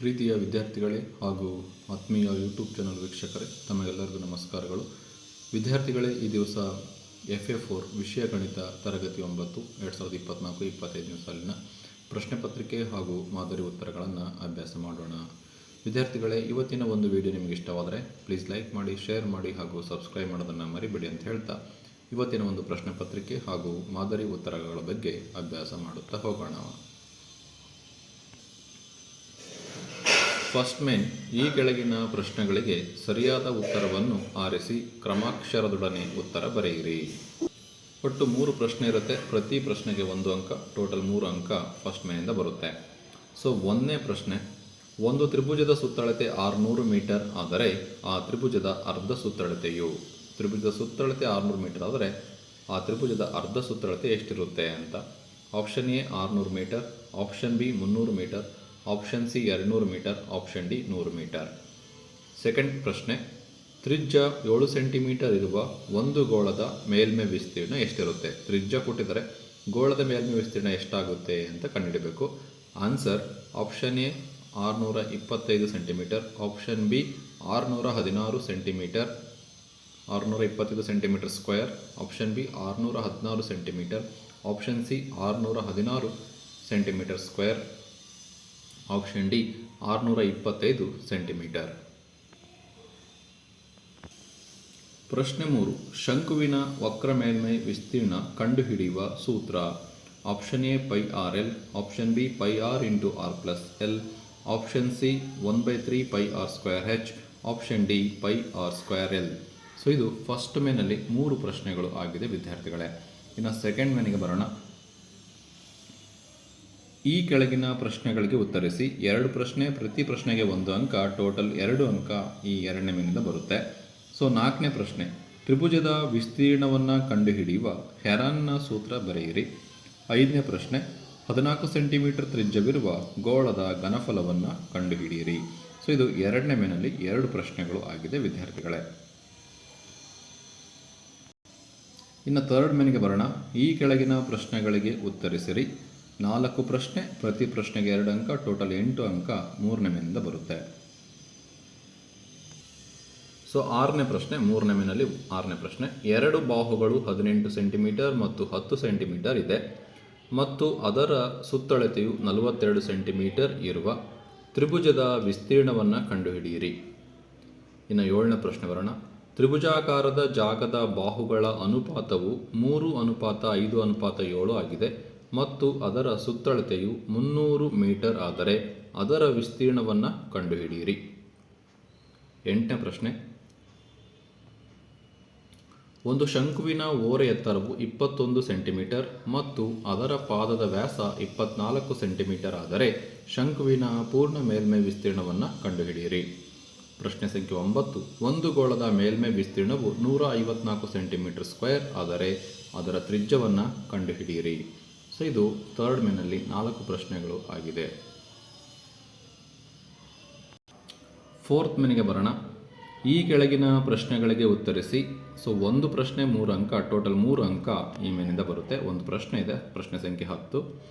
ಪ್ರೀತಿಯ ವಿದ್ಯಾರ್ಥಿಗಳೇ ಹಾಗೂ ಆತ್ಮೀಯ ಯೂಟ್ಯೂಬ್ ಚಾನಲ್ ವೀಕ್ಷಕರೇ, ತಮಗೆಲ್ಲರಿಗೂ ನಮಸ್ಕಾರಗಳು. ವಿದ್ಯಾರ್ಥಿಗಳೇ, ಈ ದಿವಸ ಎಫ್ ಎ ಫೋರ್ ವಿಷಯ ಗಣಿತ ತರಗತಿ ಒಂಬತ್ತು, ಎರಡು ಸಾವಿರದ ಇಪ್ಪತ್ತ್ನಾಲ್ಕು ಇಪ್ಪತ್ತೈದನೇ ಸಾಲಿನ ಪ್ರಶ್ನೆ ಪತ್ರಿಕೆ ಹಾಗೂ ಮಾದರಿ ಉತ್ತರಗಳನ್ನು ಅಭ್ಯಾಸ ಮಾಡೋಣ. ವಿದ್ಯಾರ್ಥಿಗಳೇ, ಇವತ್ತಿನ ಒಂದು ವಿಡಿಯೋ ನಿಮಗೆ ಇಷ್ಟವಾದರೆ ಪ್ಲೀಸ್ ಲೈಕ್ ಮಾಡಿ ಶೇರ್ ಮಾಡಿ ಹಾಗೂ ಸಬ್ಸ್ಕ್ರೈಬ್ ಮಾಡೋದನ್ನು ಮರಿಬೇಡಿ ಅಂತ ಹೇಳ್ತಾ ಇವತ್ತಿನ ಒಂದು ಪ್ರಶ್ನೆ ಪತ್ರಿಕೆ ಹಾಗೂ ಮಾದರಿ ಉತ್ತರಗಳ ಬಗ್ಗೆ ಅಭ್ಯಾಸ ಮಾಡುತ್ತಾ ಹೋಗೋಣ. ಫಸ್ಟ್ ಮೇನ್ ಈ ಕೆಳಗಿನ ಪ್ರಶ್ನೆಗಳಿಗೆ ಸರಿಯಾದ ಉತ್ತರವನ್ನು ಆರಿಸಿ ಕ್ರಮಾಕ್ಷರದೊಡನೆ ಉತ್ತರ ಬರೆಯಿರಿ. ಒಟ್ಟು ಮೂರು ಪ್ರಶ್ನೆ ಇರುತ್ತೆ. ಪ್ರತಿ ಪ್ರಶ್ನೆಗೆ ಒಂದು ಅಂಕ, ಟೋಟಲ್ ಮೂರು ಅಂಕ ಫಸ್ಟ್ ಮೇಯಿಂದ ಬರುತ್ತೆ. ಸೊ, ಒಂದನೇ ಪ್ರಶ್ನೆ, ಒಂದು ತ್ರಿಭುಜದ ಸುತ್ತಳತೆ ಆರುನೂರು ಮೀಟರ್ ಆದರೆ ಆ ತ್ರಿಭುಜದ ಅರ್ಧ ಸುತ್ತಳತೆಯು. ತ್ರಿಭುಜದ ಸುತ್ತಳತೆ ಆರುನೂರು ಮೀಟರ್ ಆದರೆ ಆ ತ್ರಿಭುಜದ ಅರ್ಧ ಸುತ್ತಳತೆ ಎಷ್ಟಿರುತ್ತೆ ಅಂತ. ಆಪ್ಷನ್ ಎ ಆರುನೂರು ಮೀಟರ್, ಆಪ್ಷನ್ ಬಿ ಮುನ್ನೂರು ಮೀಟರ್ ಆಪ್ಷನ್ ಸಿ ಎರಡುನೂರು ಮೀಟರ್ ಆಪ್ಷನ್ ಡಿ ನೂರು ಮೀಟರ್ ಸೆಕೆಂಡ್ ಪ್ರಶ್ನೆ, ತ್ರಿಜ್ಯ ಏಳು ಸೆಂಟಿಮೀಟರ್ ಇರುವ ಒಂದು ಗೋಳದ ಮೇಲ್ಮೈ ವಿಸ್ತೀರ್ಣ ಎಷ್ಟಿರುತ್ತೆ? ತ್ರಿಜ್ಯ ಕೊಟ್ಟಿದ್ದಾರೆ, ಗೋಳದ ಮೇಲ್ಮೈ ವಿಸ್ತೀರ್ಣ ಎಷ್ಟಾಗುತ್ತೆ ಅಂತ ಕಂಡುಹಿಡಬೇಕು. ಆನ್ಸರ್ ಆಪ್ಷನ್ ಎ ಆರುನೂರ ಇಪ್ಪತ್ತೈದು ಸೆಂಟಿಮೀಟರ್ ಆಪ್ಷನ್ ಬಿ ಆರುನೂರ ಹದಿನಾರು ಸೆಂಟಿಮೀಟರ್ ಆರುನೂರ ಇಪ್ಪತ್ತೈದು ಸೆಂಟಿಮೀಟರ್ ಸ್ಕ್ವೇರ್ ಆಪ್ಷನ್ ಬಿ ಆರುನೂರ ಹದಿನಾರು ಸೆಂಟಿಮೀಟರ್ ಆಪ್ಷನ್ ಸಿ ಆರುನೂರ ಹದಿನಾರು ಸೆಂಟಿಮೀಟರ್ ಸ್ಕ್ವೇರ್ ಆಪ್ಷನ್ ಡಿ ಆರುನೂರ ಇಪ್ಪತ್ತೈದು ಸೆಂಟಿಮೀಟರ್. ಪ್ರಶ್ನೆ ಮೂರು, ಶಂಕುವಿನ ವಕ್ರ ಮೇಲ್ಮೈ ವಿಸ್ತೀರ್ಣ ಕಂಡುಹಿಡಿಯುವ ಸೂತ್ರ. Option A, pi R L. Option B, pi R into R plus L. Option C, one by three pi R square H option D, pi R square L. So, ಇದು ಫಸ್ಟ್ ಮೇನಲ್ಲಿ ಮೂರು ಪ್ರಶ್ನೆಗಳು ಆಗಿದೆ, ವಿದ್ಯಾರ್ಥಿಗಳೇ. ಇನ್ನು ಸೆಕೆಂಡ್ ಮೇನಿಗೆ ಬರೋಣ. ಈ ಕೆಳಗಿನ ಪ್ರಶ್ನೆಗಳಿಗೆ ಉತ್ತರಿಸಿ ಎರಡು ಪ್ರಶ್ನೆ, ಪ್ರತಿ ಪ್ರಶ್ನೆಗೆ ಒಂದು ಅಂಕ, ಟೋಟಲ್ ಎರಡು ಅಂಕ ಈ ಎರಡನೇ ಮೇನಿಂದ ಬರುತ್ತೆ. ಸೊ, ನಾಲ್ಕನೇ ಪ್ರಶ್ನೆ, ತ್ರಿಭುಜದ ವಿಸ್ತೀರ್ಣವನ್ನು ಕಂಡುಹಿಡಿಯುವ ಹೆರಾನ್ನ ಸೂತ್ರ ಬರೆಯಿರಿ. ಐದನೇ ಪ್ರಶ್ನೆ, ಹದಿನಾಲ್ಕು ಸೆಂಟಿಮೀಟರ್ ತ್ರಿಜ್ಯವಿರುವ ಗೋಳದ ಘನಫಲವನ್ನು ಕಂಡುಹಿಡಿಯಿರಿ. ಸೊ, ಇದು ಎರಡನೇ ಮೇನಲ್ಲಿ ಎರಡು ಪ್ರಶ್ನೆಗಳು ಆಗಿದೆ, ವಿದ್ಯಾರ್ಥಿಗಳೇ. ಇನ್ನು ಥರ್ಡ್ ಮೇನಿಗೆ ಬರೋಣ. ಈ ಕೆಳಗಿನ ಪ್ರಶ್ನೆಗಳಿಗೆ ಉತ್ತರಿಸಿರಿ. ನಾಲ್ಕು ಪ್ರಶ್ನೆ, ಪ್ರತಿ ಪ್ರಶ್ನೆಗೆ ಎರಡು ಅಂಕ, ಟೋಟಲ್ ಎಂಟು ಅಂಕ ಮೂರನೇ ಮೇನಿಂದ ಬರುತ್ತೆ. ಸೊ ಆರನೇ ಪ್ರಶ್ನೆ ಮೂರನೇ ಮೇನಲ್ಲಿ ಆರನೇ ಪ್ರಶ್ನೆ. ಎರಡು ಬಾಹುಗಳು ಹದಿನೆಂಟು ಸೆಂಟಿಮೀಟರ್ ಮತ್ತು ಹತ್ತು ಸೆಂಟಿಮೀಟರ್ ಇದೆ. ಮತ್ತು ಅದರ ಸುತ್ತಳತೆಯು ನಲವತ್ತೆರಡು ಸೆಂಟಿಮೀಟರ್ ಇರುವ ತ್ರಿಭುಜದ ವಿಸ್ತೀರ್ಣವನ್ನು ಕಂಡುಹಿಡಿಯಿರಿ. ಇನ್ನು ಏಳನೇ ಪ್ರಶ್ನೆ ಬರೋಣ. ತ್ರಿಭುಜಾಕಾರದ ಜಾಗದ ಬಾಹುಗಳ ಅನುಪಾತವು ಮೂರು ಅನುಪಾತ ಐದು ಅನುಪಾತ ಏಳು ಆಗಿದೆ. ಮತ್ತು ಅದರ ಸುತ್ತಳತೆಯು ಮುನ್ನೂರು ಮೀಟರ್ ಆದರೆ ಅದರ ವಿಸ್ತೀರ್ಣವನ್ನು ಕಂಡುಹಿಡಿಯಿರಿ. ಎಂಟನೇ ಪ್ರಶ್ನೆ. ಒಂದು ಶಂಕುವಿನ ಓರೆ ಎತ್ತರವು ಇಪ್ಪತ್ತೊಂದು ಸೆಂಟಿಮೀಟರ್ ಮತ್ತು ಅದರ ಪಾದದ ವ್ಯಾಸ ಇಪ್ಪತ್ನಾಲ್ಕು ಸೆಂಟಿಮೀಟರ್ ಆದರೆ ಶಂಕುವಿನ ಪೂರ್ಣ ಮೇಲ್ಮೈ ವಿಸ್ತೀರ್ಣವನ್ನು ಕಂಡುಹಿಡಿಯಿರಿ. ಪ್ರಶ್ನೆ ಸಂಖ್ಯೆ ಒಂಬತ್ತು. ಒಂದು ಗೋಳದ ಮೇಲ್ಮೈ ವಿಸ್ತೀರ್ಣವು ನೂರ ಐವತ್ನಾಲ್ಕು ಸೆಂಟಿಮೀಟರ್ ಸ್ಕ್ವೇರ್ ಆದರೆ ಅದರ ತ್ರಿಜ್ಯವನ್ನು ಕಂಡುಹಿಡಿಯಿರಿ. ಸೊ ಇದು ಥರ್ಡ್ ಮೇನಲ್ಲಿ ನಾಲ್ಕು ಪ್ರಶ್ನೆಗಳು ಆಗಿದೆ. ಫೋರ್ತ್ ಮೆನಿಗೆ ಬರೋಣ. ಈ ಕೆಳಗಿನ ಪ್ರಶ್ನೆಗಳಿಗೆ ಉತ್ತರಿಸಿ. ಸೊ ಒಂದು ಪ್ರಶ್ನೆ ಮೂರು ಅಂಕ ಟೋಟಲ್ ಮೂರು ಅಂಕ ಈ ಮೇನಿಂದ ಬರುತ್ತೆ. ಒಂದು ಪ್ರಶ್ನೆ ಇದೆ, ಪ್ರಶ್ನೆ ಸಂಖ್ಯೆ ಹತ್ತು.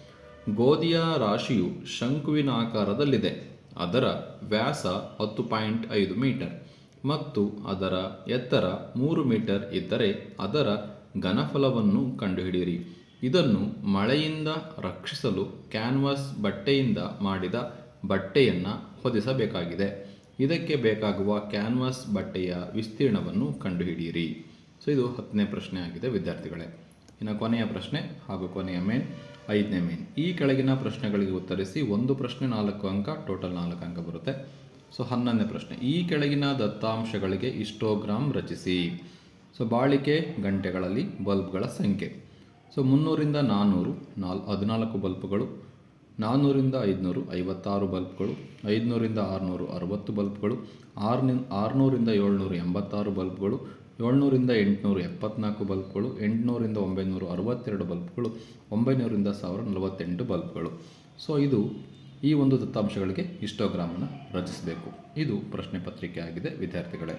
ಗೋಧಿಯ ರಾಶಿಯು ಶಂಕುವಿನ ಆಕಾರದಲ್ಲಿದೆ. ಅದರ ವ್ಯಾಸ ಹತ್ತು ಪಾಯಿಂಟ್ ಐದು ಮೀಟರ್. ಮತ್ತು ಅದರ ಎತ್ತರ ಮೂರು ಮೀಟರ್ ಇದ್ದರೆ ಅದರ ಘನಫಲವನ್ನು ಕಂಡುಹಿಡಿಯಿರಿ. ಇದನ್ನು ಮಳೆಯಿಂದ ರಕ್ಷಿಸಲು ಕ್ಯಾನ್ವಾಸ್ ಬಟ್ಟೆಯಿಂದ ಮಾಡಿದ ಬಟ್ಟೆಯನ್ನು ಹೊದಿಸಬೇಕಾಗಿದೆ. ಇದಕ್ಕೆ ಬೇಕಾಗುವ ಕ್ಯಾನ್ವಾಸ್ ಬಟ್ಟೆಯ ವಿಸ್ತೀರ್ಣವನ್ನು ಕಂಡುಹಿಡಿಯಿರಿ. ಸೊ, ಇದು ಹತ್ತನೇ ಪ್ರಶ್ನೆ ಆಗಿದೆ ವಿದ್ಯಾರ್ಥಿಗಳೇ. ಇನ್ನು ಕೊನೆಯ ಪ್ರಶ್ನೆ ಹಾಗೂ ಕೊನೆಯ ಮೇನ್ ಐದನೇ ಮೇನ್ ಈ ಕೆಳಗಿನ ಪ್ರಶ್ನೆಗಳಿಗೆ ಉತ್ತರಿಸಿ ಒಂದು ಪ್ರಶ್ನೆ ನಾಲ್ಕು ಅಂಕ ಟೋಟಲ್ ನಾಲ್ಕು ಅಂಕ ಬರುತ್ತೆ. ಸೊ, ಹನ್ನೊಂದನೇ ಪ್ರಶ್ನೆ. ಈ ಕೆಳಗಿನ ದತ್ತಾಂಶಗಳಿಗೆ ಇಷ್ಟೋಗ್ರಾಮ್ ರಚಿಸಿ. ಸೊ, ಬಾಳಿಕೆ ಗಂಟೆಗಳಲ್ಲಿ ಬಲ್ಬ್ಗಳ ಸಂಖ್ಯೆ. ಸೊ ಮುನ್ನೂರಿಂದ ನಾನ್ನೂರು ನಾಲ್, ಹದಿನಾಲ್ಕು ಬಲ್ಬ್ಗಳು ನಾನ್ನೂರಿಂದ ಐದುನೂರು, ಐವತ್ತಾರು ಬಲ್ಬ್ಗಳು ಐದುನೂರಿಂದ ಆರುನೂರು, ಅರವತ್ತು ಬಲ್ಬ್ಗಳು ಆರ್ನಿ ಆರುನೂರಿಂದ ಏಳ್ನೂರು, ಎಂಬತ್ತಾರು ಬಲ್ಬ್ಗಳು ಏಳ್ನೂರಿಂದ ಎಂಟುನೂರು, ಎಪ್ಪತ್ನಾಲ್ಕು ಬಲ್ಬ್ಗಳು ಎಂಟುನೂರಿಂದ ಒಂಬೈನೂರು, ಅರವತ್ತೆರಡು ಬಲ್ಬ್ಗಳು ಒಂಬೈನೂರಿಂದ ಸಾವಿರ ನಲವತ್ತೆಂಟು ಬಲ್ಬ್ಗಳು ಸೊ ಇದು ಈ ಒಂದು ದತ್ತಾಂಶಗಳಿಗೆ ಇಷ್ಟೋಗ್ರಾಮನ್ನು ರಚಿಸಬೇಕು. ಇದು ಪ್ರಶ್ನೆ ಪತ್ರಿಕೆ ಆಗಿದೆ, ವಿದ್ಯಾರ್ಥಿಗಳೇ.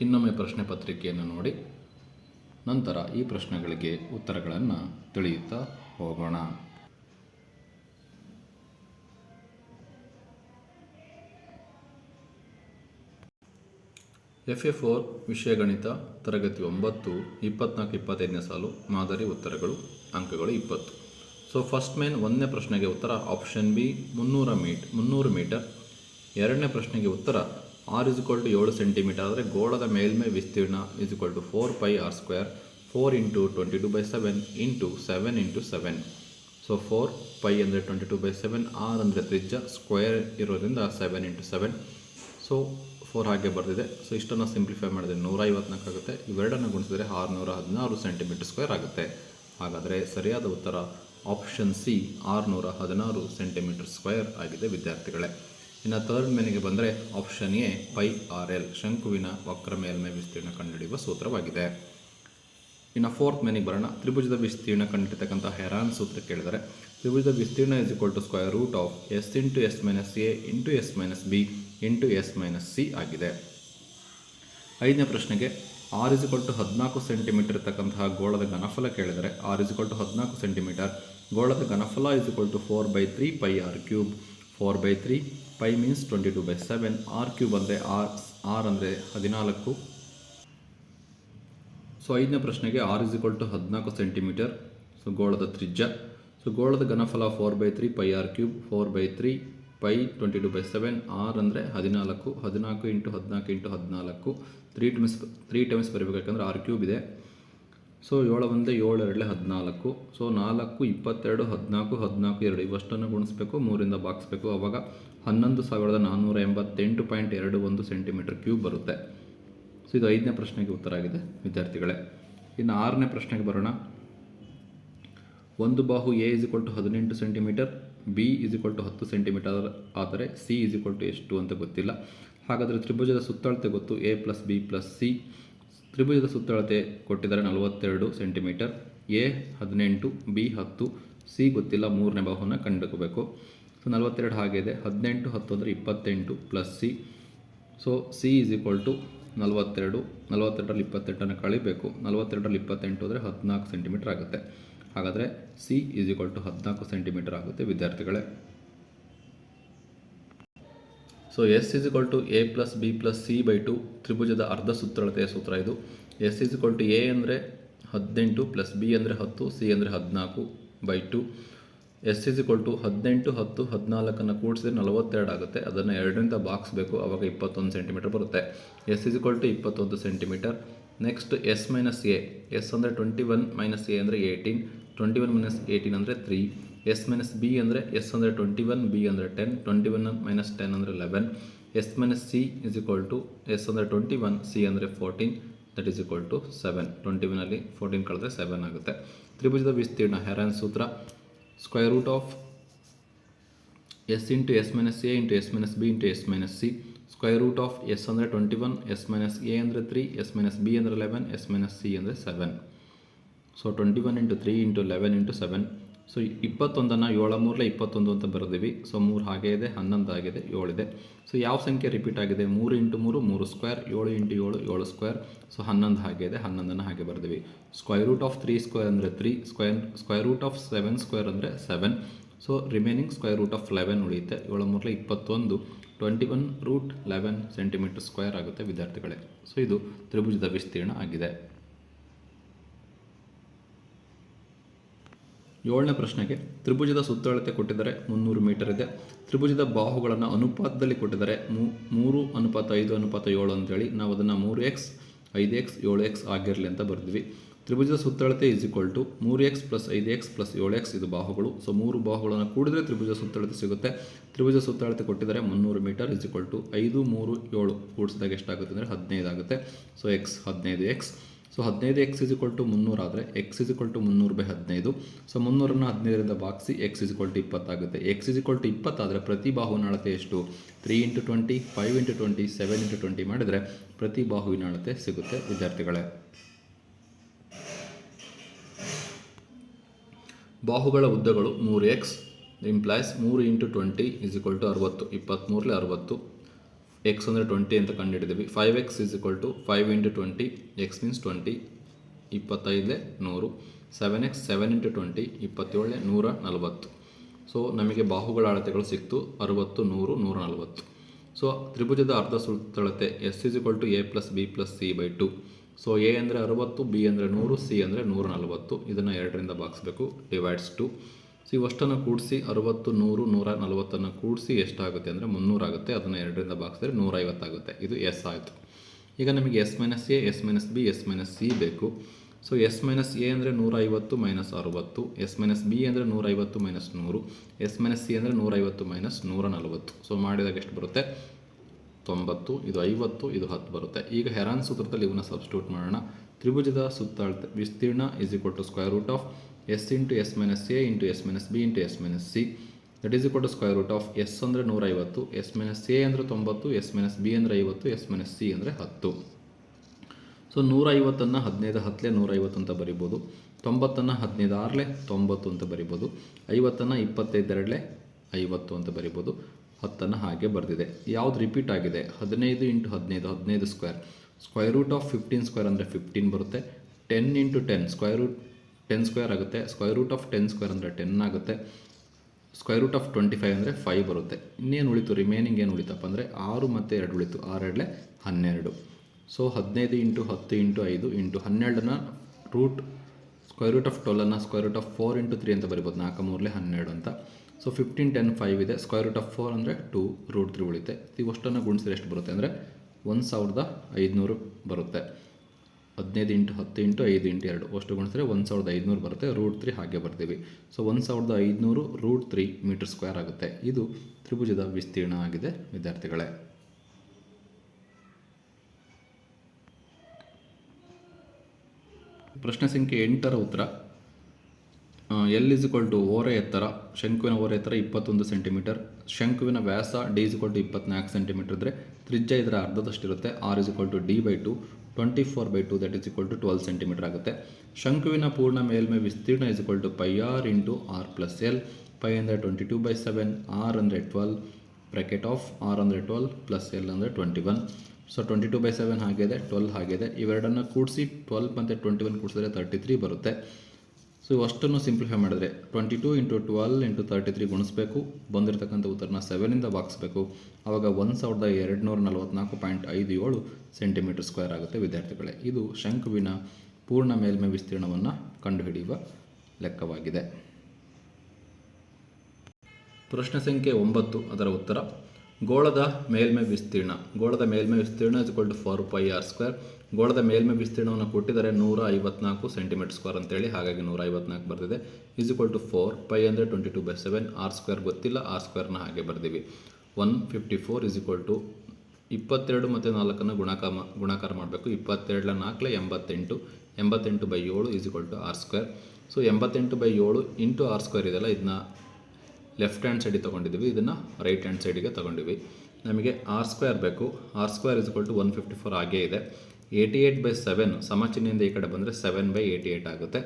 ಇನ್ನೊಮ್ಮೆ ಪ್ರಶ್ನೆ ಪತ್ರಿಕೆಯನ್ನು ನೋಡಿ. ನಂತರ ಈ ಪ್ರಶ್ನೆಗಳಿಗೆ ಉತ್ತರಗಳನ್ನು ತಿಳಿಯುತ್ತಾ ಹೋಗೋಣ. ಎಫ್ ಎ ಫೋರ್ ವಿಷಯ ಗಣಿತ, ತರಗತಿ ಒಂಬತ್ತು, ಇಪ್ಪತ್ನಾಲ್ಕು, ಇಪ್ಪತ್ತೈದನೇ ಸಾಲು, ಮಾದರಿ ಉತ್ತರಗಳು, ಅಂಕಗಳು ಇಪ್ಪತ್ತು. ಸೊ ಫಸ್ಟ್ ಮೇನ್ ಒಂದನೇ ಪ್ರಶ್ನೆಗೆ ಉತ್ತರ ಆಪ್ಷನ್ ಬಿ ಮುನ್ನೂರ ಮೀಟ್ ಮುನ್ನೂರು ಮೀಟರ್ ಎರಡನೇ ಪ್ರಶ್ನೆಗೆ ಉತ್ತರ ಆರ್ ಇಸ್ ಟು ಏಳು ಸೆಂಟಿಮೀಟರ್ ಆದರೆ ಗೋಳದ ಮೇಲ್ಮೈ ವಿಸ್ತೀರ್ಣ is to four pi R square four into twenty two by seven into seven into seven so four pi ಅಂದರೆ twenty two by seven R ಅಂದರೆ ತ್ರಿಜ್ಯ ಸ್ಕ್ವೇರ್ ಇರೋದ್ರಿಂದ seven into seven so four ಹಾಗೆ ಬರ್ತಿದೆ ಸೊ ಇಷ್ಟನ್ನು simplify ಮಾಡಿದ್ರೆ ನೂರ ಐವತ್ನಾಲ್ಕಾಗುತ್ತೆ ಇವೆರಡನ್ನು ಗುಣಿಸಿದರೆ ಆರುನೂರ ಹದಿನಾರು ಸೆಂಟಿಮೀಟರ್ ಸ್ಕ್ವೇರ್ ಆಗುತ್ತೆ. ಹಾಗಾದರೆ ಸರಿಯಾದ ಉತ್ತರ ಆಪ್ಷನ್ ಸಿ ಆರುನೂರ ಹದಿನಾರು ಸೆಂಟಿಮೀಟರ್ ಸ್ಕ್ವೇರ್ ಆಗಿದೆ ವಿದ್ಯಾರ್ಥಿಗಳೇ. ಇನ್ನು ಥರ್ಡ್ ಮೇನಿಗೆ ಬಂದರೆ option A pi R L, ಶಂಕುವಿನ ವಕ್ರ ಮೇಲ್ಮೈ ವಿಸ್ತೀರ್ಣ ಕಂಡುಹಿಡಿಯುವ ಸೂತ್ರವಾಗಿದೆ. ಇನ್ನು ಫೋರ್ತ್ ಮೇನಿಗೆ ಬರೋಣ. ತ್ರಿಭುಜದ ವಿಸ್ತೀರ್ಣ ಕಂಡಿರ್ತಕ್ಕಂಥ ಹೆರಾನ್ ಸೂತ್ರ ಕೇಳಿದರೆ, ತ್ರಿಭುಜದ ವಿಸ್ತೀರ್ಣ is equal to square root of S into S minus A into S minus B into S minus C ಆಗಿದೆ. ಐದನೇ ಪ್ರಶ್ನೆಗೆ ಆರ್ ಇಸ್ ಟು ಹದಿನಾಲ್ಕು ಸೆಂಟಿಮೀಟರ್ ಇರ್ತಕ್ಕಂತಹ ಗೋಳದ ಘನಫಲ ಕೇಳಿದರೆ ಆರ್ ಇಸ್ ಟು ಹದಿನಾಲ್ಕು ಸೆಂಟಿಮೀಟರ್ ಗೋಳದ ಘನಫಲ is to four by three pi R cube four by three pi means twenty two by seven R cube ಅಂದರೆ ಆರ್ ಆರ್ ಅಂದರೆ ಹದಿನಾಲ್ಕು. ಸೊ ಐದನೇ ಪ್ರಶ್ನೆಗೆ ಆರ್ ಇಸ್ ಟು ಹದಿನಾಲ್ಕು ಸೆಂಟಿಮೀಟರ್ ಸೊ ಗೋಳದ ತ್ರಿಜ್ಯ. ಸೊ ಗೋಳದ ಘನಫಲ four by three pi R cube four by three pi twenty two by seven R ಅಂದರೆ ಹದಿನಾಲ್ಕು. ಹದಿನಾಲ್ಕು ಇಂಟು ಹದಿನಾಲ್ಕು ಇಂಟು ಹದಿನಾಲ್ಕು. ತ್ರೀ ಟೈಮ್ಸ್ ತ್ರೀ ಟೈಮ್ಸ್ ಬರೀಬೇಕಂದ್ರೆ ಆರ್ ಕ್ಯೂಬ್ ಇದೆ. ಸೊ ಏಳು ಒಂದೇ ಏಳು ಎರಡಲೆ ಹದಿನಾಲ್ಕು. ಸೊ ನಾಲ್ಕು, ಇಪ್ಪತ್ತೆರಡು, ಹದಿನಾಲ್ಕು ಹದಿನಾಲ್ಕು, ಎರಡು. ಇವಷ್ಟನ್ನು ಗುಣಿಸ್ಬೇಕು, ಮೂರಿಂದ ಬಾಗಿಸ್ಬೇಕು ಆವಾಗ ಹನ್ನೊಂದು ಸಾವಿರದ ನಾನ್ನೂರ ಎಂಬತ್ತೆಂಟು ಪಾಯಿಂಟ್ ಎರಡು ಒಂದು ಸೆಂಟಿಮೀಟರ್ ಕ್ಯೂಬ್ ಬರುತ್ತೆ. ಸೊ ಇದು ಐದನೇ ಪ್ರಶ್ನೆಗೆ ಉತ್ತರ ಆಗಿದೆ, ವಿದ್ಯಾರ್ಥಿಗಳೇ. ಇನ್ನು ಆರನೇ ಪ್ರಶ್ನೆಗೆ ಬರೋಣ. ಒಂದು ಬಾಹು ಎ ಇಸ್ ಟು ಹದಿನೆಂಟು ಸೆಂಟಿಮೀಟರ್, ಬಿ ಇಸ್ ಟು ಹತ್ತು ಸೆಂಟಿಮೀಟರ್ ಆದರೆ ಸಿ ಇಸ್ ಟು ಎಷ್ಟು ಅಂತ ಗೊತ್ತಿಲ್ಲ. ಹಾಗಾದರೆ ತ್ರಿಭುಜದ ಸುತ್ತಳತೆ ಗೊತ್ತು, A plus B plus C. ತ್ರಿಭುಜದ ಸುತ್ತಳತೆ ಕೊಟ್ಟಿದ್ದಾರೆ ನಲವತ್ತೆರಡು ಸೆಂಟಿಮೀಟರ್. ಎ ಹದಿನೆಂಟು, ಬಿ ಹತ್ತು, ಸಿ ಗೊತ್ತಿಲ್ಲ, ಮೂರನೇ ಬಾಹುವನ್ನು ಕಂಡುಕೋಬೇಕು. ಸೊ, ನಲವತ್ತೆರಡು ಹಾಗಿದೆ. ಹದಿನೆಂಟು, ಹತ್ತು ಅಂದರೆ ಇಪ್ಪತ್ತೆಂಟು plus C. So, C is equal to ನಲವತ್ತೆರಡು. ನಲವತ್ತೆರಡರಲ್ಲಿ ಇಪ್ಪತ್ತೆಂಟನ್ನು ಕಳಿಬೇಕು. ನಲವತ್ತೆರಡರಲ್ಲಿ ಇಪ್ಪತ್ತೆಂಟು ಅಂದರೆ ಹದಿನಾಲ್ಕು ಸೆಂಟಿಮೀಟರ್ ಆಗುತ್ತೆ. ಹಾಗಾದರೆ ಸಿ ಈಸ್ ಈಕ್ವಲ್ ಟು ಹದಿನಾಲ್ಕು ಸೆಂಟಿಮೀಟರ್ ಆಗುತ್ತೆ, ವಿದ್ಯಾರ್ಥಿಗಳೇ. So S is equal to A plus B plus C by two ತ್ರಿಭುಜದ ಅರ್ಧ ಸುತ್ತಳತೆಯ ಸೂತ್ರ ಇದು. S is equal to A ಅಂದರೆ ಹದಿನೆಂಟು ಪ್ಲಸ್ ಬಿ ಅಂದರೆ ಹತ್ತು ಸಿ ಅಂದರೆ ಹದಿನಾಲ್ಕು by two S is equal to ಹದಿನೆಂಟು, ಹತ್ತು, ಹದಿನಾಲ್ಕನ್ನು ಕೂಡಿಸಿದ್ರೆ ನಲವತ್ತೆರಡು ಆಗುತ್ತೆ. ಅದನ್ನು ಎರಡರಿಂದ ಬಾಕ್ಸ್ಬೇಕು ಆವಾಗ ಇಪ್ಪತ್ತೊಂದು ಸೆಂಟಿಮೀಟರ್ ಬರುತ್ತೆ. ಎಸ್ ಇಸ್ ಇಕ್ವಲ್ ಟು ಇಪ್ಪತ್ತೊಂದು centimetre next S minus A S ಅಂದರೆ ಟ್ವೆಂಟಿ ಒನ್ ಮೈನಸ್ ಎ ಅಂದರೆ eighteen twenty one minus eighteen ಅಂದರೆ ತ್ರೀ ಎಸ್ ಮೈನಸ್ ಬಿ ಅಂದರೆ ಎಸ್ ಅಂದರೆ ಟ್ವೆಂಟಿ ಒನ್ ಬಿ ಅಂದರೆ ten twenty one minus ten ಅಂದರೆ eleven S minus C is equal to S ಅಂದರೆ twenty one C ಅಂದರೆ fourteen that is equal to seven twenty ಒನಲ್ಲಿ fourteen ಕಳೆದ್ರೆ seven ಆಗುತ್ತೆ. ತ್ರಿಭುಜದ ವಿಸ್ತೀರ್ಣ, ಹೆರಾನ್ ಸೂತ್ರ square root of S into S minus A into S minus B into S minus C square root of S ಅಂದರೆ twenty one S minus A ಅಂದರೆ three S minus B ಅಂದರೆ eleven S minus C ಅಂದರೆ seven so twenty one into three into eleven into seven so ಇಪ್ಪತ್ತೊಂದನ್ನು ಏಳ ಮೂರಲೆ ಇಪ್ಪತ್ತೊಂದು ಅಂತ ಬರೆದಿವಿ. So ಮೂರು ಹಾಗೆ ಇದೆ, ಹನ್ನೊಂದು ಆಗಿದೆ, ಏಳಿದೆ. ಸೊ ಯಾವ ಸಂಖ್ಯೆ ರಿಪೀಟ್ ಆಗಿದೆ? ಮೂರು ಇಂಟು ಮೂರು ಮೂರು ಸ್ಕ್ವೇರ್ ಏಳು ಇಂಟು ಏಳು ಏಳು ಸ್ಕ್ವೇರ್ ಸೊ ಹನ್ನೊಂದು ಹಾಗೆ ಇದೆ, ಹನ್ನೊಂದನ್ನು ಹಾಗೆ ಬರೆದಿವಿ. Square root of three square ಅಂದರೆ three square square root of seven square ಅಂದರೆ seven so remaining square root of eleven ಉಳಿಯುತ್ತೆ. ಏಳು ಮೂರಲೆ ಇಪ್ಪತ್ತೊಂದು twenty one root eleven centimetre square ಆಗುತ್ತೆ, ವಿದ್ಯಾರ್ಥಿಗಳೇ. ಸೊ ಇದು ತ್ರಿಭುಜದ ವಿಸ್ತೀರ್ಣ ಆಗಿದೆ. ಏಳನೇ ಪ್ರಶ್ನೆಗೆ ತ್ರಿಭುಜದ ಸುತ್ತಳತೆ ಕೊಟ್ಟಿದ್ದಾರೆ ಮುನ್ನೂರು ಮೀಟರ್ ಇದೆ. ತ್ರಿಭುಜದ ಬಾಹುಗಳನ್ನು ಅನುಪಾತದಲ್ಲಿ ಕೊಟ್ಟಿದ್ದಾರೆ ಮೂರು ಅನುಪಾತ ಐದು ಅನುಪಾತ ಏಳು ಅಂತೇಳಿ ನಾವು ಅದನ್ನು ಮೂರು ಎಕ್ಸ್, ಐದು ಎಕ್ಸ್, ಏಳು ಎಕ್ಸ್ ಆಗಿರಲಿ ಅಂತ ಬರೆದ್ವಿ. ತ್ರಿಭುಜದ ಸುತ್ತಳತೆ ಈಸ್ ಈಕ್ವಲ್ ಟು ಮೂರು ಎಕ್ಸ್ ಪ್ಲಸ್ ಐದು ಎಕ್ಸ್ ಪ್ಲಸ್ ಏಳು ಎಕ್ಸ್ ಇದು ಬಾಹುಗಳು. ಸೊ ಮೂರು ಬಾಹುಗಳನ್ನು ಕೂಡಿದ್ರೆ ತ್ರಿಭುಜ ಸುತ್ತಳತೆ ಸಿಗುತ್ತೆ. ತ್ರಿಭುಜ ಸುತ್ತಳತೆ ಕೊಟ್ಟಿದ್ದಾರೆ ಮುನ್ನೂರು ಮೀಟರ್ ಈಸ್ ಈಕ್ವಲ್ ಟು ಐದು, ಮೂರು, ಏಳು. ಕೂಡಿಸಿದಾಗ ಎಷ್ಟಾಗುತ್ತೆ ಅಂದರೆ ಹದಿನೈದು ಆಗುತ್ತೆ. ಸೊ ಎಕ್ಸ್ ಹದಿನೈದು ಎಕ್ಸ್. ಸೊ ಹದಿನೈದು ಎಕ್ಸ್ ಇಸ್ ಇಕ್ವಲ್ ಟು ಮುನ್ನೂರು ಆದರೆ ಎಕ್ಸ್ ಇಸ್ ಇಕ್ವಲ್ ಟು ಮುನ್ನೂರು ಬೈ ಹದಿನೈದು. ಸೊ ಮುನ್ನೂರನ್ನು ಹದಿನೈದರಿಂದ ಭಾಗಿಸಿ ಎಕ್ಸ್ ಇಸ್ ಇಕ್ವಲ್ ಟು ಇಪ್ಪತ್ತಾಗುತ್ತೆ ಎಕ್ಸ್ ಇಸ್ ಇಕ್ವಲ್ ಟು ಇಪ್ಪತ್ತಾದರೆ ಪ್ರತಿ ಬಾಹುವಿನ ಅಳತೆ ಎಷ್ಟು? Three into twenty five into twenty seven into twenty ಮಾಡಿದರೆ ಪ್ರತಿ ಬಾಹುವಿನ ಅಳತೆ ಸಿಗುತ್ತೆ, ವಿದ್ಯಾರ್ಥಿಗಳೇ. ಬಾಹುಗಳ ಉದ್ದಗಳು ಮೂರು ಎಕ್ಸ್ ಇಂಪ್ಲಾಯ್ಸ್ ಮೂರು into twenty is equal to ಅರವತ್ತು ಇಪ್ಪತ್ತ್ಮೂರಲೆ ಅರವತ್ತು. ಎಕ್ಸ್ ಅಂದರೆ ಟ್ವೆಂಟಿ ಅಂತ ಕಂಡುಹಿಡಿದ್ವಿ five X is equal to five into twenty X means twenty ಇಪ್ಪತ್ತೈದಲೆ ನೂರು. Seven X seven into twenty ಇಪ್ಪತ್ತೇಳೆ ನೂರ ನಲವತ್ತು. ಸೊ ನಮಗೆ ಬಾಹುಗಳ ಅಳತೆಗಳು ಸಿಕ್ತು. ಅರುವತ್ತು, ನೂರು, ನೂರ ನಲವತ್ತು. ಸೊ ತ್ರಿಭುಜದ ಅರ್ಧ ಸುತ್ತಳತೆ S is equal to A plus B plus C by two so A ಅಂದರೆ ಅರುವತ್ತು ಬಿ ಅಂದರೆ ನೂರು ಸಿ ಅಂದರೆ ನೂರ ನಲವತ್ತು. ಇದನ್ನು ಎರಡರಿಂದ ಭಾಗಿಸ್ಬೇಕು ಡಿವೈಡ್ಸ್ ಟು ಸೊ ಇವಷ್ಟನ್ನು ಕೂಡಿಸಿ ಅರುವತ್ತು, ನೂರು, ನೂರ ನಲವತ್ತನ್ನು ಕೂಡಿಸಿ ಎಷ್ಟಾಗುತ್ತೆ ಅಂದರೆ ಮುನ್ನೂರಾಗುತ್ತೆ. ಅದನ್ನು ಎರಡರಿಂದ ಭಾಗಿಸಿದ್ರೆ ನೂರೈವತ್ತಾಗುತ್ತೆ ಇದು ಎಸ್ ಆಯಿತು. ಈಗ ನಮಗೆ S minus A S minus B S minus C ಬೇಕು. ಸೊ ಎಸ್ ಮೈನಸ್ ಎ ಅಂದರೆ ನೂರೈವತ್ತು ಮೈನಸ್ ಅರುವತ್ತು ಎಸ್ ಮೈನಸ್ ಬಿ ಅಂದರೆ ನೂರೈವತ್ತು ಮೈನಸ್ ನೂರು ಎಸ್ ಮೈನಸ್ ಸಿ ಅಂದರೆ ನೂರೈವತ್ತು ಮೈನಸ್ ನೂರ ನಲವತ್ತು. ಸೊ ಮಾಡಿದಾಗ ಎಷ್ಟು ಬರುತ್ತೆ? ತೊಂಬತ್ತು, ಇದು ಐವತ್ತು, ಇದು ಹತ್ತು ಬರುತ್ತೆ. ಈಗ ಹೆರಾನ್ ಸೂತ್ರದಲ್ಲಿ ಇವನ್ನ ಸಬ್ಸ್ಟ್ಯೂಟ್ ಮಾಡೋಣ. ತ್ರಿಭುಜದ ಸುತ್ತಾಳ್ತೆ, ವಿಸ್ತೀರ್ಣ is equal to square root of S into S minus A into S minus B into S minus C. That is equal to square root of S ಅಂದರೆ ನೂರೈವತ್ತು ಎಸ್ ಮೈನಸ್ ಎ ಅಂದರೆ ತೊಂಬತ್ತು S minus B ಅಂದರೆ ಐವತ್ತು S minus C ಅಂದರೆ ಹತ್ತು. So ನೂರೈವತ್ತನ್ನು ಹದಿನೈದು ಹತ್ತಲೇ ನೂರೈವತ್ತು ಅಂತ ಬರಿಬೋದು. ತೊಂಬತ್ತನ್ನು ಹದಿನೈದು ಆರಲೆ ತೊಂಬತ್ತು ಅಂತ ಬರಿಬೋದು. ಐವತ್ತನ್ನು ಇಪ್ಪತ್ತೈದೆರಡಲೆ ಐವತ್ತು ಅಂತ ಬರಿಬೋದು. ಹತ್ತನ್ನು ಹಾಗೆ ಬರೆದಿದೆ. ಯಾವ್ದು ರಿಪೀಟ್ ಆಗಿದೆ? ಹದಿನೈದು ಇಂಟು ಹದಿನೈದು ಹದಿನೈದು square square root of fifteen square ಅಂದರೆ ಫಿಫ್ಟೀನ್ ಬರುತ್ತೆ. Ten into ten square root ten square ಆಗುತ್ತೆ. Square root of ten square ಅಂದರೆ ಟೆನ್ ಆಗುತ್ತೆ. Square root of twenty five ಅಂದರೆ ಫೈವ್ ಬರುತ್ತೆ. ಇನ್ನೇನು ಉಳಿತು? ರಿಮೈನಿಂಗ್ ಏನು ಉಳಿತಪ್ಪ ಅಂದರೆ ಆರು ಮತ್ತು ಎರಡು ಉಳಿತು. ಆರೆರಡಲೆ ಹನ್ನೆರಡು. ಸೊ ಹದಿನೈದು ಇಂಟು ಹತ್ತು ಇಂಟು ಐದು ಇಂಟು ಹನ್ನೆರಡನ್ನ root square root of ಟ್ವೆಲ್ಲನ್ನು square root of four into three ಅಂತ ಬರಿಬೋದು. ನಾಲ್ಕು ಮೂರಲೆ ಹನ್ನೆರಡು ಅಂತ. ಸೊ ಫಿಫ್ಟೀನ್ ಟೆನ್ ಫೈವ್ ಇದೆ. ಸ್ಕ್ವೇರ್ ರೂಟ್ ಆಫ್ ಫೋರ್ ಅಂದರೆ ಟೂ ರೂಟ್ ತ್ರೀ ಉಳಿತೆ. ಇವಷ್ಟನ್ನು ಗುಣಿಸಿದ್ರೆ ಎಷ್ಟು ಬರುತ್ತೆ ಅಂದರೆ ಒಂದು ಸಾವಿರದ ಐದುನೂರು ಬರುತ್ತೆ. ಹದಿನೈದು ಇಂಟು ಹತ್ತು ಇಂಟು ಐದು ಇಂಟು ಎರಡು. ಅಷ್ಟು ಗುಣಿಸಿದ್ರೆ ಒಂದು ಸಾವಿರದ ಐದುನೂರು ಬರುತ್ತೆ. ರೂಟ್ ತ್ರೀ ಹಾಗೆ ಬರ್ತೀವಿ. ಸೊ ಒಂದು ಸಾವಿರದ ಐದುನೂರು ರೂಟ್ ತ್ರೀ ಮೀಟರ್ ಸ್ಕ್ವೇರ್ ಆಗುತ್ತೆ. ಇದು ತ್ರಿಭುಜದ ವಿಸ್ತೀರ್ಣ ಆಗಿದೆ, ವಿದ್ಯಾರ್ಥಿಗಳೇ. ಪ್ರಶ್ನೆ ಸಂಖ್ಯೆ ಎಂಟರ ಉತ್ತರ. ಎಲ್ ಇಸ್ ಇಕ್ವಲ್ ಟು ಓರೆ ಎತ್ತರ, ಶಂಕುವಿನ ಓರೆ ಎತ್ತರ ಇಪ್ಪತ್ತೊಂದು ಸೆಂಟಿಮೀಟರ್ ಶಂಕುವಿನ ವ್ಯಾಸ ಡಿ ಇಸ್ ಇಕ್ವಲ್ ಟು ಇಪ್ಪತ್ನಾಲ್ಕು ಸೆಂಟಿಮೀಟರ್ ಇದ್ದರೆ ತ್ರಿಜ್ಯ ಇದರ ಅರ್ಧದಷ್ಟಿರುತ್ತೆ. R is equal to D by two twenty four by two that is equal to twelve centimetre ಆಗುತ್ತೆ. ಶಂಕುವಿನ ಪೂರ್ಣ ಮೇಲ್ಮೈ ವಿಸ್ತೀರ್ಣ is equal to pi R into R plus L pi ಅಂದರೆ twenty two by seven R ಅಂದರೆ twelve bracket of R ಅಂದರೆ twelve plus L ಅಂದರೆ twenty one so twenty two by seven ಆಗಿದೆ ಟ್ವೆಲ್ ಆಗಿದೆ ಇವೆರಡನ್ನು ಕೂಡಿಸಿ ಟ್ವೆಲ್ ಮತ್ತು twenty one ಕೂಡಿಸಿದ್ರೆ ತರ್ಟಿ ತ್ರೀ ಬರುತ್ತೆ. ಸೊ ಅಷ್ಟನ್ನು ಸಿಂಪ್ಲಿಫೈ ಮಾಡಿದ್ರೆ twenty two into twelve into thirty three ಗುಣಿಸ್ಬೇಕು. ಬಂದಿರತಕ್ಕಂಥ ಉತ್ತರನ ಸೆವೆನಿಂದ ಭಾಗಿಸ್ಬೇಕು. ಆವಾಗ ಒಂದು ಸಾವಿರದ ಎರಡು ನೂರ ನಲವತ್ತ್ನಾಲ್ಕು ಪಾಯಿಂಟ್ ಐದು ಏಳು ಸೆಂಟಿಮೀಟರ್ ಸ್ಕ್ವೇರ್ ಆಗುತ್ತೆ ವಿದ್ಯಾರ್ಥಿಗಳೇ. ಇದು ಶಂಕುವಿನ ಪೂರ್ಣ ಮೇಲ್ಮೈ ವಿಸ್ತೀರ್ಣವನ್ನು ಕಂಡುಹಿಡಿಯುವ ಲೆಕ್ಕವಾಗಿದೆ. ಪ್ರಶ್ನೆ ಸಂಖ್ಯೆ ಒಂಬತ್ತು, ಅದರ ಉತ್ತರ. ಗೋಳದ ಮೇಲ್ಮೈ ವಿಸ್ತೀರ್ಣ. ಗೋಳದ ಮೇಲ್ಮೈ ವಿಸ್ತೀರ್ಣ is four pi R square ಗೋಳದ ಮೇಲ್ಮೈ ವಿಸ್ತೀರ್ಣವನ್ನು ಕೊಟ್ಟಿದ್ದಾರೆ ನೂರ ಐವತ್ನಾಲ್ಕು ಸೆಂಟಿಮೀಟರ್ ಸ್ಕ್ವೇರ್ ಅಂತೇಳಿ. ಹಾಗಾಗಿ ನೂರ ಐವತ್ನಾಲ್ಕು ಬರ್ತಿದೆ is equal to four pi ಅಂದರೆ twenty two by seven R square ಗೊತ್ತಿಲ್ಲ ಆರ್ ಸ್ಕ್ವೇರ್ನ ಹಾಗೆ ಬರ್ದೀವಿ. One fifty four is equal to ಇಪ್ಪತ್ತೆರಡು ಮತ್ತು ನಾಲ್ಕನ್ನು ಗುಣಾಕಾರ ಗುಣಾಕಾರ ಮಾಡಬೇಕು. ಇಪ್ಪತ್ತೆರಡಲ ನಾಲ್ಕಲೆ ಎಂಬತ್ತೆಂಟು ಎಂಬತ್ತೆಂಟು ಬೈ ಏಳು is equal to R square so ಎಂಬತ್ತೆಂಟು ಬೈ ಏಳು ಇಂಟು ಆರ್ ಸ್ಕ್ವೇರ್ ಇದೆಲ್ಲ ಇದನ್ನ ಲೆಫ್ಟ್ ಹ್ಯಾಂಡ್ ಸೈಡಿಗೆ ತೊಗೊಂಡಿದ್ದೀವಿ. ಇದನ್ನು ರೈಟ್ ಹ್ಯಾಂಡ್ ಸೈಡಿಗೆ ತೊಗೊಂಡಿವಿ. ನಮಗೆ ಆರ್ ಸ್ಕ್ವೇರ್ ಬೇಕು. R square is to one fifty four ಆಗೇ ಇದೆ. ಏಯ್ಟಿ ಏಯ್ಟ್ ಬೈ ಸೆವೆನ್ ಸಮಚಿಹ್ನೆಯಿಂದ ಈ ಕಡೆ ಬಂದರೆ ಸೆವೆನ್ ಬೈ ಏಯ್ಟಿ ಏಯ್ಟ್ ಆಗುತ್ತೆ.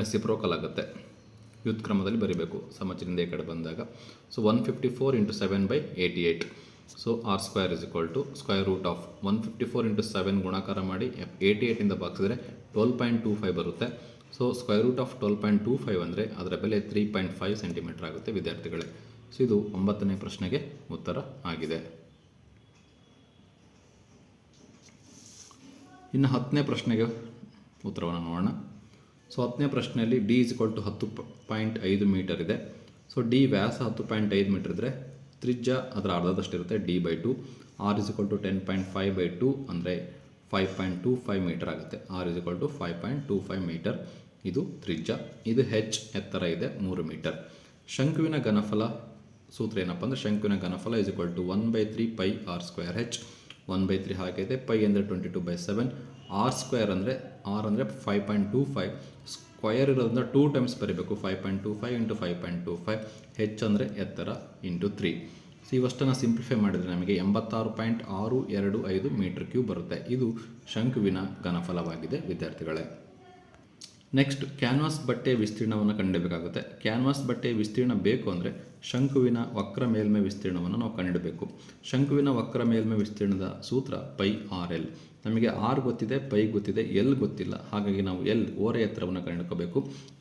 ರೆಸಿಪ್ರೋಕಲ್ ಆಗುತ್ತೆ. ವ್ಯುತ್ಕ್ರಮದಲ್ಲಿ ಬರೀಬೇಕು ಸಮಚಿಹ್ನೆಯಿಂದ ಈ ಕಡೆ ಬಂದಾಗ. So one fifty four into seven by eighty eight so R square is equal to square root of one fifty four into seven ಗುಣಾಕಾರ ಮಾಡಿ ಏಯ್ಟಿ ಏಯ್ಟಿಂದ ಭಾಗಿಸಿದ್ರೆ ಟ್ವೆಲ್ ಪಾಯಿಂಟ್ ಟೂ ಫೈವ್ ಬರುತ್ತೆ. So square root of twelve point two five ಅಂದರೆ ಅದರ ಬೆಲೆ three point five centimetre ಆಗುತ್ತೆ ವಿದ್ಯಾರ್ಥಿಗಳೇ. ಸೊ ಇದು ಒಂಬತ್ತನೇ ಪ್ರಶ್ನೆಗೆ ಉತ್ತರ ಆಗಿದೆ. ಇನ್ನು ಹತ್ತನೇ ಪ್ರಶ್ನೆಗೆ ಉತ್ತರವನ್ನು ನೋಡೋಣ. ಸೊ, ಹತ್ತನೇ ಪ್ರಶ್ನೆಯಲ್ಲಿ ಡಿ ಇಸ್ ಟು ಹತ್ತು ಪಾಯಿಂಟ್ ಐದು ಮೀಟರ್ ಇದೆ. ಸೊ ಡಿ ವ್ಯಾಸ ಹತ್ತು ಪಾಯಿಂಟ್ ಐದು ಮೀಟರ್ ಇದ್ದರೆ ತ್ರಿಜ್ಯ ಅದರ ಅರ್ಧದಷ್ಟಿರುತ್ತೆ D by two R is to ten point five by two ಅಂದರೆ five point two five metre ಆಗುತ್ತೆ. R is to five point two five metre ಇದು ತ್ರಿಜ್ಯ. ಇದು ಹೆಚ್ ಎತ್ತರ ಇದೆ, ಮೂರು ಮೀಟರ್ ಶಂಕುವಿನ ಘನಫಲ ಸೂತ್ರ ಏನಪ್ಪ ಅಂದರೆ ಶಂಕುವಿನ ಘನಫಲ is to one by three pi R square H one by three ಹಾಕೈತೆ, pi ಅಂದರೆ twenty two by seven. R square ಅಂದರೆ, ಆರ್ ಅಂದರೆ five point two five. Square ಇರೋದ್ರಿಂದ ಟೂ ಟೈಮ್ಸ್ ಬರೀಬೇಕು, five point two five into five point two five. H ಅಂದರೆ ಎತ್ತರ into three. So ಇವಷ್ಟನ್ನು simplify ಮಾಡಿದರೆ ನಮಗೆ ಎಂಬತ್ತಾರು ಪಾಯಿಂಟ್ ಆರು ಎರಡು ಐದು ಮೀಟರ್ ಕ್ಯೂಬ್ ಬರುತ್ತೆ. ಇದು ಶಂಕುವಿನ ಘನಫಲವಾಗಿದೆ, ವಿದ್ಯಾರ್ಥಿಗಳೇ. ನೆಕ್ಸ್ಟ್ ಕ್ಯಾನ್ವಾಸ್ ಬಟ್ಟೆ ವಿಸ್ತೀರ್ಣವನ್ನು ಕಂಡಿಡಬೇಕಾಗುತ್ತೆ. ಕ್ಯಾನ್ವಾಸ್ ಬಟ್ಟೆ ವಿಸ್ತೀರ್ಣ ಬೇಕು ಅಂದರೆ ಶಂಕುವಿನ ವಕ್ರ ಮೇಲ್ಮೈ ವಿಸ್ತೀರ್ಣವನ್ನು ನಾವು ಕಂಡುಹಿಡಬೇಕು ಶಂಕುವಿನ ವಕ್ರ ಮೇಲ್ಮೈ ವಿಸ್ತೀರ್ಣದ ಸೂತ್ರ ಪೈ ಆರ್ ಎಲ್. ನಮಗೆ ಆರ್ ಗೊತ್ತಿದೆ, ಪೈ ಗೊತ್ತಿದೆ, ಎಲ್ ಗೊತ್ತಿಲ್ಲ. ಹಾಗಾಗಿ ನಾವು ಎಲ್ ಓರೆ ಎತ್ತರವನ್ನು ಕಂಡುಹಿಡ್ಕೋಬೇಕು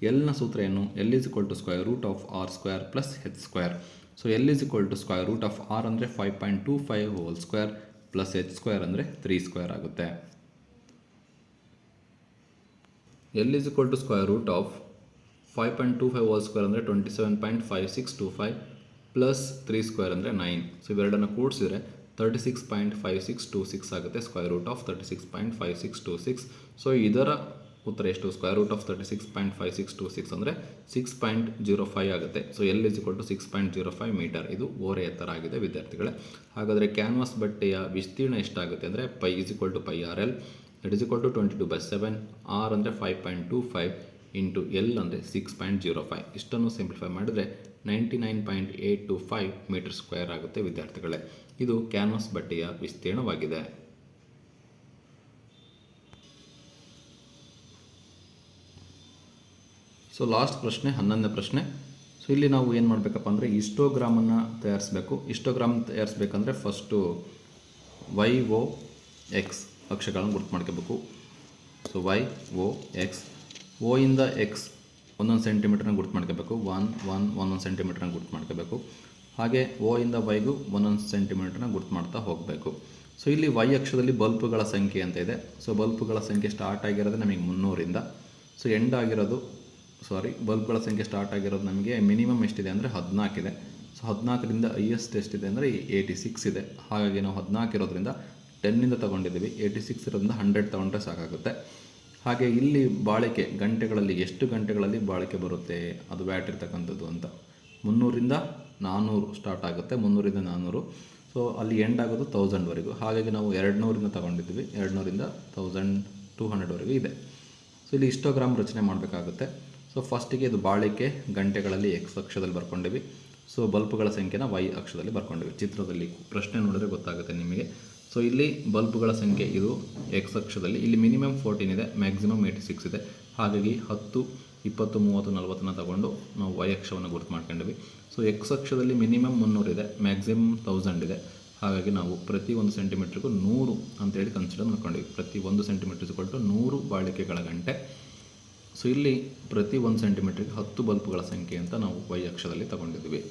ಎಲ್ನ ಸೂತ್ರ ಏನು? L is equal to square root of R square plus H square so L is equal to square root of R ಅಂದರೆ five point two five whole square plus H square ಅಂದರೆ three square ಆಗುತ್ತೆ. L is equal to square root of five point two five whole square ಅಂದರೆ twenty seven point five six two five plus three square ಅಂದರೆ nine so ಇವೆರಡನ್ನು ಕೂಡಿಸಿದ್ರೆ thirty six point five six two six ಆಗುತ್ತೆ square root of thirty six point five six two six so ಇದರ ಉತ್ತರ ಎಷ್ಟು? Square root of thirty six point five six two six ಅಂದರೆ six point zero five ಆಗುತ್ತೆ. So L is equal to six point zero five metre ಇದು ಓರೆ ಎತ್ತರ ಆಗಿದೆ, ವಿದ್ಯಾರ್ಥಿಗಳೇ. ಹಾಗಾದರೆ ಕ್ಯಾನ್ವಾಸ್ ಬಟ್ಟೆಯ ವಿಸ್ತೀರ್ಣ ಎಷ್ಟಾಗುತ್ತೆ ಅಂದರೆ pi is equal to pi R L that is equal to twenty two by seven R ಅಂದರೆ five point two five into L ಅಂದರೆ ಸಿಕ್ಸ್ ಪಾಯಿಂಟ್ ಜೀರೋ ಫೈವ್ ಇಷ್ಟನ್ನು ಸಿಂಪ್ಲಿಫೈ ಮಾಡಿದರೆ ninety nine point eight two five metre square ಆಗುತ್ತೆ ವಿದ್ಯಾರ್ಥಿಗಳೇ. ಇದು canvas ಬಟ್ಟೆಯ ವಿಸ್ತೀರ್ಣವಾಗಿದೆ. So last ಪ್ರಶ್ನೆ, ಹನ್ನೊಂದನೇ ಪ್ರಶ್ನೆ. ಸೊ ಇಲ್ಲಿ ನಾವು ಏನು ಮಾಡಬೇಕಪ್ಪ ಅಂದರೆ ಇಸ್ಟೋಗ್ರಾಮನ್ನು ತಯಾರಿಸಬೇಕು. ಇಸ್ಟೋಗ್ರಾಮ್ ತಯಾರಿಸ್ಬೇಕಂದ್ರೆ ಫಸ್ಟು ವೈ ಓ ಎಕ್ಸ್ ಅಕ್ಷಗಳನ್ನು ಗುರುತು ಮಾಡ್ಕೋಬೇಕು. So Y O X O ಇಂದ ಎಕ್ಸ್ ಒಂದೊಂದು ಸೆಂಟಿಮೀಟ್ರನ್ನ ಗುರುತು ಮಾಡ್ಕೋಬೇಕು. ಒನ್ ಒನ್ ಒಂದೊಂದು ಸೆಂಟಿಮೀಟ್ರನ್ನ ಗುರುತು ಮಾಡ್ಕೋಬೇಕು. ಹಾಗೆ ಓ ಇಂದ ವೈಗೂ ಒಂದೊಂದು ಸೆಂಟಿಮೀಟ್ರನ್ನ ಗುರ್ತು ಮಾಡ್ತಾ ಹೋಗಬೇಕು. ಸೊ ಇಲ್ಲಿ ವೈ ಅಕ್ಷದಲ್ಲಿ ಬಲ್ಪ್ಗಳ ಸಂಖ್ಯೆ ಅಂತ ಇದೆ. ಸೊ ಬಲ್ಪ್ಗಳ ಸಂಖ್ಯೆ ಸ್ಟಾರ್ಟ್ ಆಗಿರೋದು ನಮಗೆ ಮುನ್ನೂರಿಂದ. ಸೊ ಎಂಡ್ ಆಗಿರೋದು ಸಾರಿ ಬಲ್ಪ್ಗಳ ಸಂಖ್ಯೆ ಸ್ಟಾರ್ಟ್ ಆಗಿರೋದು ನಮಗೆ ಮಿನಿಮಮ್ ಎಷ್ಟಿದೆ ಅಂದರೆ ಹದಿನಾಲ್ಕಿದೆ ಸೊ ಹದಿನಾಲ್ಕರಿಂದ ಐಯೆಸ್ಟ್ ಎಷ್ಟಿದೆ ಅಂದರೆ ಏಯ್ಟಿ ಸಿಕ್ಸ್ ಇದೆ. ಹಾಗಾಗಿ ನಾವು ಹದಿನಾಲ್ಕು ಇರೋದ್ರಿಂದ ಟೆನ್ನಿಂದ ತೊಗೊಂಡಿದ್ದೀವಿ. ಏಯ್ಟಿ ಸಿಕ್ಸ್ ಇರೋದ್ರಿಂದ ಹಂಡ್ರೆಡ್ ತೊಗೊಂಡ್ರೆ ಸಾಕಾಗುತ್ತೆ. ಹಾಗೆ ಇಲ್ಲಿ ಬಾಳಿಕೆ, ಗಂಟೆಗಳಲ್ಲಿ ಎಷ್ಟು ಗಂಟೆಗಳಲ್ಲಿ ಬಾಳಿಕೆ ಬರುತ್ತೆ? ಅದು ವ್ಯಾಟ್ ಇರ್ತಕ್ಕಂಥದ್ದು ಅಂತ. ಮುನ್ನೂರಿಂದ ನಾನ್ನೂರು ಸ್ಟಾರ್ಟ್ ಆಗುತ್ತೆ. ಮುನ್ನೂರಿಂದ ನಾನ್ನೂರು ಸೊ ಅಲ್ಲಿ ಎಂಡ್ ಆಗೋದು ತೌಸಂಡ್ವರೆಗೂ ಹಾಗಾಗಿ ನಾವು ಎರಡು ನೂರಿಂದ ತೊಗೊಂಡಿದ್ವಿ ಎರಡು ನೂರಿಂದ ತೌಸಂಡ್ ಟೂ ಹಂಡ್ರೆಡ್ವರೆಗೂ ಇದೆ. ಸೊ ಇಲ್ಲಿ ಇಷ್ಟೋಗ್ರಾಮ್ ರಚನೆ ಮಾಡಬೇಕಾಗುತ್ತೆ. ಸೊ ಫಸ್ಟಿಗೆ ಇದು ಬಾಳಿಕೆ, ಗಂಟೆಗಳಲ್ಲಿ ಎಕ್ಸ್ ಅಕ್ಷದಲ್ಲಿ ಬರ್ಕೊಂಡಿವಿ. ಸೊ ಬಲ್ಪ್ಗಳ ಸಂಖ್ಯೆನ ವೈ ಅಕ್ಷದಲ್ಲಿ ಬರ್ಕೊಂಡಿವಿ. ಚಿತ್ರದಲ್ಲಿ ಪ್ರಶ್ನೆ ನೋಡಿದ್ರೆ ಗೊತ್ತಾಗುತ್ತೆ ನಿಮಗೆ. ಸೊ ಇಲ್ಲಿ ಬಲ್ಬ್ಗಳ ಸಂಖ್ಯೆ ಇದು ಎಕ್ಸ್ ಅಕ್ಷದಲ್ಲಿ. ಇಲ್ಲಿ ಮಿನಿಮಮ್ ಫೋರ್ಟೀನ್ ಇದೆ ಮ್ಯಾಕ್ಸಿಮಮ್ ಏಯ್ಟಿ ಸಿಕ್ಸ್ ಇದೆ. ಹಾಗಾಗಿ ಹತ್ತು, ಇಪ್ಪತ್ತು, ಮೂವತ್ತು, ನಲ್ವತ್ತನ್ನ ತಗೊಂಡು ನಾವು ವೈ ಅಕ್ಷವನ್ನು ಗುರುತು ಮಾಡ್ಕೊಂಡಿವಿ. ಸೊ ಎಕ್ಸ್ ಅಕ್ಷದಲ್ಲಿ ಮಿನಿಮಮ್ ಮುನ್ನೂರಿದೆ ಮ್ಯಾಕ್ಸಿಮಮ್ ತೌಸಂಡ್ ಇದೆ. ಹಾಗಾಗಿ ನಾವು ಪ್ರತಿ ಒಂದು ಸೆಂಟಿಮೀಟ್ರಿಗೂ ನೂರು ಅಂತೇಳಿ ಕನ್ಸಿಡರ್ ಮಾಡ್ಕೊಂಡಿವಿ. ಪ್ರತಿ ಒಂದು ಸೆಂಟಿಮೀಟ್ರ್ ಕೊಟ್ಟು ನೂರು ಬಾಳಿಕೆಗಳ ಗಂಟೆ. ಸೊ ಇಲ್ಲಿ ಪ್ರತಿ ಒಂದು ಸೆಂಟಿಮೀಟ್ರಿಗೆ ಹತ್ತು ಬಲ್ಬ್ಗಳ ಸಂಖ್ಯೆ ಅಂತ ನಾವು ವೈ ಅಕ್ಷದಲ್ಲಿ ತಗೊಂಡಿದ್ವಿ.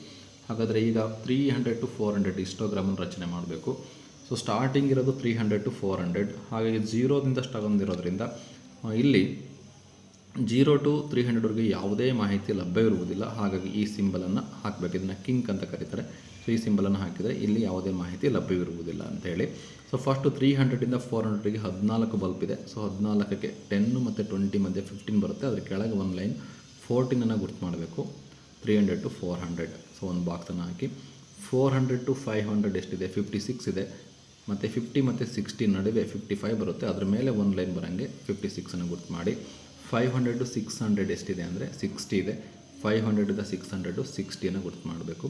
ಹಾಗಾದರೆ ಈಗ three hundred to four hundred ಇಸ್ಟೋಗ್ರಾಮನ್ನು ರಚನೆ ಮಾಡಬೇಕು. ಸೊ ಸ್ಟಾರ್ಟಿಂಗ್ ಇರೋದು three hundred to four hundred ಹಾಗಾಗಿ ಜೀರೋದಿಂದ ತಗೊಂಡಿರೋದ್ರಿಂದ ಇಲ್ಲಿ ಜೀರೋ ಟು ತ್ರೀ ಹಂಡ್ರೆಡ್ವರೆಗೆ ಯಾವುದೇ ಮಾಹಿತಿ ಲಭ್ಯವಿರುವುದಿಲ್ಲ ಹಾಗಾಗಿ ಈ ಸಿಂಬಲನ್ನು ಹಾಕಬೇಕು. ಇದನ್ನು ಕಿಂಕ್ ಅಂತ ಕರೀತಾರೆ. ಸೊ ಈ ಸಿಂಬಲನ್ನು ಹಾಕಿದರೆ ಇಲ್ಲಿ ಯಾವುದೇ ಮಾಹಿತಿ ಲಭ್ಯವಿರುವುದಿಲ್ಲ ಅಂತೇಳಿ. ಸೊ ಫಸ್ಟು ತ್ರೀ ಹಂಡ್ರೆಡಿಂದ ಫೋರ್ ಹಂಡ್ರೆಡ್ಗೆ ಹದಿನಾಲ್ಕು ಬಲ್ಪ್ ಇದೆ. ಸೊ ಹದಿನಾಲ್ಕಕ್ಕೆ ಟೆನ್ನು ಮತ್ತು ಟ್ವೆಂಟಿ ಮಧ್ಯೆ ಫಿಫ್ಟೀನ್ ಬರುತ್ತೆ. ಅದ್ರ ಕೆಳಗೆ ಒಂದು ಲೈನ್ ಫೋರ್ಟೀನನ್ನು ಗುರ್ತು ಮಾಡಬೇಕು. Three hundred to four hundred so ಒಂದು ಬಾಕ್ಸನ್ನು ಹಾಕಿ. Four hundred to five hundred ಎಷ್ಟಿದೆ? ಫಿಫ್ಟಿ ಸಿಕ್ಸ್ ಇದೆ. ಮತ್ತು ಫಿಫ್ಟಿ ಮತ್ತು ಸಿಕ್ಸ್ಟಿ ನಡುವೆ ಫಿಫ್ಟಿ ಫೈವ್ ಬರುತ್ತೆ. ಅದ್ರ ಮೇಲೆ ಒಂದು ಲೈನ್ ಬರೋಂಗೆ ಫಿಫ್ಟಿ ಸಿಕ್ಸನ್ನು ಗುರ್ತು ಮಾಡಿ. Five hundred to six hundred ಎಷ್ಟಿದೆ ಅಂದರೆ ಸಿಕ್ಸ್ಟಿ ಇದೆ. ಫೈವ್ ಹಂಡ್ರೆಡಿಂದ ಸಿಕ್ಸ್ ಹಂಡ್ರೆಡು ಸಿಕ್ಸ್ಟಿಯನ್ನು ಗುರ್ತು ಮಾಡಬೇಕು.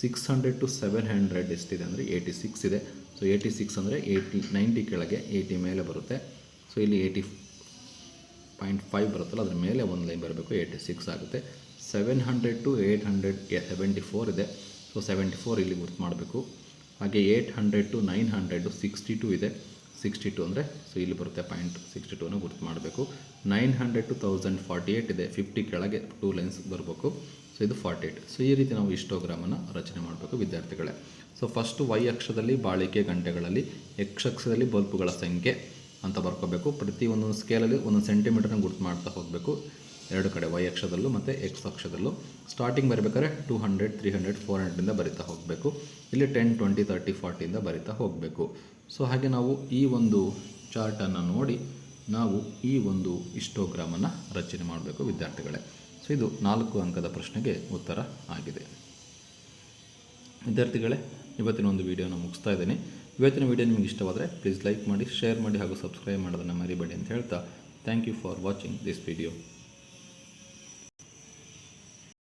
Six hundred to seven hundred ಎಷ್ಟಿದೆ ಅಂದರೆ ಏಯ್ಟಿ ಸಿಕ್ಸ್ ಇದೆ. ಸೊ ಏಯ್ಟಿ ಸಿಕ್ಸ್ ಅಂದರೆ ಏಯ್ಟಿ ನೈಂಟಿ ಕೆಳಗೆ ಏಯ್ಟಿ ಮೇಲೆ ಬರುತ್ತೆ. ಸೊ ಇಲ್ಲಿ ಏಯ್ಟಿ ಪಾಯಿಂಟ್ ಫೈವ್ ಬರುತ್ತಲ್ಲ, ಅದ್ರ ಮೇಲೆ ಒಂದು ಲೈನ್ ಬರಬೇಕು. ಏಯ್ಟಿ ಸಿಕ್ಸ್ ಆಗುತ್ತೆ. Seven hundred to eight hundred seventy four ಇದೆ. ಸೊ ಸೆವೆಂಟಿ ಫೋರ್ ಇಲ್ಲಿ ಗುರ್ತು ಮಾಡಬೇಕು. ಹಾಗೆ eight hundred to nine hundred sixty two ಇದೆ. ಸಿಕ್ಸ್ಟಿ ಟು ಅಂದರೆ ಸೊ ಇಲ್ಲಿ ಬರುತ್ತೆ ಪಾಯಿಂಟ್ ಸಿಕ್ಸ್ಟಿ ಟೂನ ಗುರ್ತು ಮಾಡಬೇಕು. Nine hundred to thousand forty eight ಇದೆ. ಫಿಫ್ಟಿ ಕೆಳಗೆ ಟೂ ಲೈನ್ಸ್ ಬರಬೇಕು. ಸೊ ಇದು ಫಾರ್ಟಿ ಏಯ್ಟ್ ಸೊ ಈ ರೀತಿ ನಾವು ಇಷ್ಟೋಗ್ರಾಮನ್ನು ರಚನೆ ಮಾಡಬೇಕು ವಿದ್ಯಾರ್ಥಿಗಳೇ. ಸೊ ಫಸ್ಟು ವೈ ಅಕ್ಷದಲ್ಲಿ ಬಾಳಿಕೆ ಗಂಟೆಗಳಲ್ಲಿ ಎಕ್ಸ್ ಅಕ್ಷದಲ್ಲಿ ಬಲ್ಪುಗಳ ಸಂಖ್ಯೆ ಅಂತ ಬರ್ಕೋಬೇಕು. ಪ್ರತಿ ಒಂದೊಂದು ಸ್ಕೇಲಲ್ಲಿ ಒಂದೊಂದು ಸೆಂಟಿಮೀಟರ್ನ ಗುರ್ತು ಮಾಡ್ತಾ ಹೋಗಬೇಕು. ಎರಡು ಕಡೆ ವೈ ಅಕ್ಷದಲ್ಲೂ ಮತ್ತು ಎಕ್ಸ್ ಅಕ್ಷದಲ್ಲೂ. ಸ್ಟಾರ್ಟಿಂಗ್ ಬರಬೇಕಾದ್ರೆ two hundred three hundred four ಹಂಡ್ರೆಡಿಂದ ಬರಿತಾ ಹೋಗಬೇಕು. ಇಲ್ಲಿ ಟೆನ್ ಟ್ವೆಂಟಿ ತರ್ಟಿ ಫಾರ್ಟಿಯಿಂದ ಬರಿತಾ ಹೋಗಬೇಕು. ಸೊ ಹಾಗೆ ನಾವು ಈ ಒಂದು ಚಾರ್ಟನ್ನು ನೋಡಿ ನಾವು ಈ ಒಂದು ಇಷ್ಟೋಗ್ರಾಮನ್ನು ರಚನೆ ಮಾಡಬೇಕು ವಿದ್ಯಾರ್ಥಿಗಳೇ. ಸೊ ಇದು ನಾಲ್ಕು ಅಂಕದ ಪ್ರಶ್ನೆಗೆ ಉತ್ತರ ಆಗಿದೆ. ವಿದ್ಯಾರ್ಥಿಗಳೇ, ಇವತ್ತಿನ ಒಂದು ವಿಡಿಯೋನ ಮುಗಿಸ್ತಾ ಇದ್ದೀನಿ. ಇವತ್ತಿನ ವಿಡಿಯೋ ನಿಮಗೆ ಇಷ್ಟವಾದರೆ ಪ್ಲೀಸ್ ಲೈಕ್ ಮಾಡಿ ಶೇರ್ ಮಾಡಿ ಹಾಗೂ ಸಬ್ಸ್ಕ್ರೈಬ್ ಮಾಡೋದನ್ನು ಮರಿಬೇಡಿ ಅಂತ ಹೇಳ್ತಾ thank you for watching this video